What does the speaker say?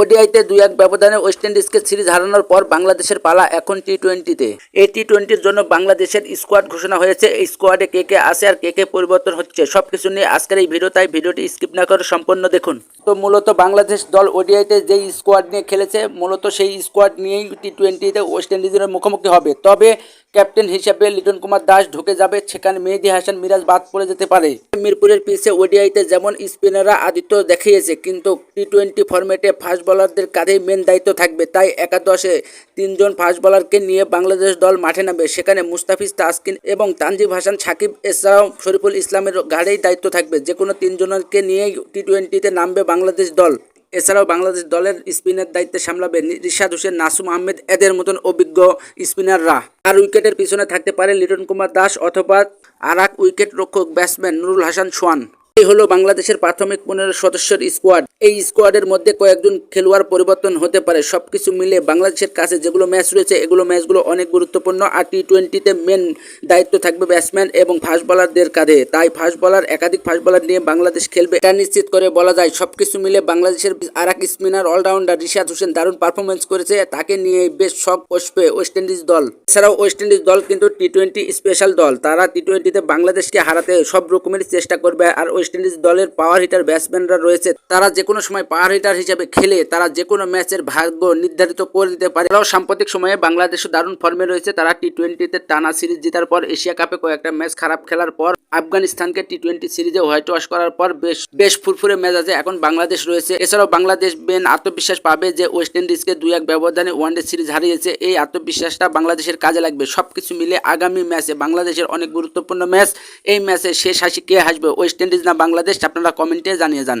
ওডিআইতে দুই এক ব্যবধানে ওয়েস্ট ইন্ডিজকে সিরিজ হারানোর পর বাংলাদেশের পালা এখন টি টোয়েন্টিতে এই টি টোয়েন্টির জন্য বাংলাদেশের স্কোয়াড ঘোষণা হয়েছে। এই স্কোয়াডে কে কে আছে আর কে কে পরিবর্তন হচ্ছে সব কিছু নিয়ে আজকের এই ভিডিও, তাই ভিডিওটি স্কিপ না করে সম্পূর্ণ দেখুন। তো মূলত বাংলাদেশ দল ওডিআইতে যেই স্কোয়াড নিয়ে খেলেছে, মূলত সেই স্কোয়াড নিয়েই টি টোয়েন্টিতে ওয়েস্ট ইন্ডিজের মুখোমুখি হবে। তবে ক্যাপ্টেন হিসেবে লিটন কুমার দাস ঢুকে যাবে, সেখানে মেহেদি হাসান মিরাজ বাদ পড়ে যেতে পারে। মিরপুরের পিছে ওডিআইতে যেমন স্পিনাররা আদিত্য দেখিয়েছে, কিন্তু টি টোয়েন্টি ফরম্যাটে ফাস্ট বোলারদের কাঁধেই মেন দায়িত্ব থাকবে। তাই একাদশে তিনজন ফাস্ট বোলারকে নিয়ে বাংলাদেশ দল মাঠে নামবে। সেখানে মুস্তাফিজ তাসকিন এবং তানজিব হাসান, সাকিব এছাড়াও শরীফুল ইসলামের ঘাড়েই দায়িত্ব থাকবে। যে কোনো তিনজনকে নিয়েই টি টোয়েন্টিতে নামবে বাংলাদেশ দল। এছাড়াও বাংলাদেশ দলের স্পিনের দায়িত্বে সামলাবে রিশাদ হোসেন, নাসুম আহমেদ, এদের মতন অভিজ্ঞ স্পিনাররা। আর উইকেটের পিছনে থাকতে পারে লিটন কুমার দাস অথবা আর এক উইকেট রক্ষক ব্যাটসম্যান নুরুল হাসান সোয়ান এই হলো বাংলাদেশের প্রাথমিক পনেরো সদস্যের স্কোয়াড এই স্কোয়াডের মধ্যে কয়েকজন খেলোয়াড় পরিবর্তন হতে পারে, সবকিছু মিলে বাংলাদেশের কাছে যেগুলো ম্যাচ রয়েছে, এগুলো ম্যাচগুলো অনেক গুরুত্বপূর্ণ। আর টি টোয়েন্টিতে মেন দায়িত্ব থাকবে ব্যাটসম্যান এবং ফাস্ট বলারদের কাঁধে। তাই ফাস্ট বলার একাধিক ফাস্ট বলার নিয়ে বাংলাদেশ খেলবে। এটা নিশ্চিত করে বলা যায়, সবকিছু মিলে বাংলাদেশের আর এক স্পিনার অলরাউন্ডার রিশাদ হোসেন দারুণ পারফরমেন্স করেছে। তাকে নিয়ে বেশ শখ বসবে ওয়েস্ট ইন্ডিজ দল। এছাড়াও ওয়েস্ট ইন্ডিজ দল কিন্তু টি টোয়েন্টি স্পেশাল দল। তারা টি টোয়েন্টিতে বাংলাদেশকে হারাতে সব রকমের চেষ্টা করবে। আর ইন্ডিজ দলের পাওয়ার হিটার ব্যাটসম্যানরা রয়েছে। তারা যে কোনো সময় পাওয়ার হিটার হিসেবে খেলে, তারা যে কোনো ম্যাচের ভাগ্য নির্ধারিত করে দিতে পারে। এরাও সাম্প্রতিক সময়ে বাংলাদেশও দারুণ ফর্মে রয়েছে। তারা টি টোয়েন্টিতে টানা সিরিজ জেতার পর এশিয়া কাপে কয়েকটা ম্যাচ খারাপ খেলার পর আফগানিস্তানকে টি টোয়েন্টি সিরিজে হোয়াইট ওয়াশ করার পর বেশ বেশ ফুরফুরে মেজাজে এখন বাংলাদেশ রয়েছে। এছাড়াও বাংলাদেশ বেন আত্মবিশ্বাস পাবে যে ওয়েস্ট ইন্ডিজকে দুই এক ব্যবধানে ওয়ানডে সিরিজ হারিয়েছে। এই আত্মবিশ্বাসটা বাংলাদেশের কাজে লাগবে। সবকিছু মিলে আগামী ম্যাচে বাংলাদেশের অনেক গুরুত্বপূর্ণ ম্যাচ এই ম্যাচে শেষ হাসি কে হাসবে? ওয়েস্ট ইন্ডিজ না বাংলাদেশ আপনারা কমেন্টে জানিয়ে যান।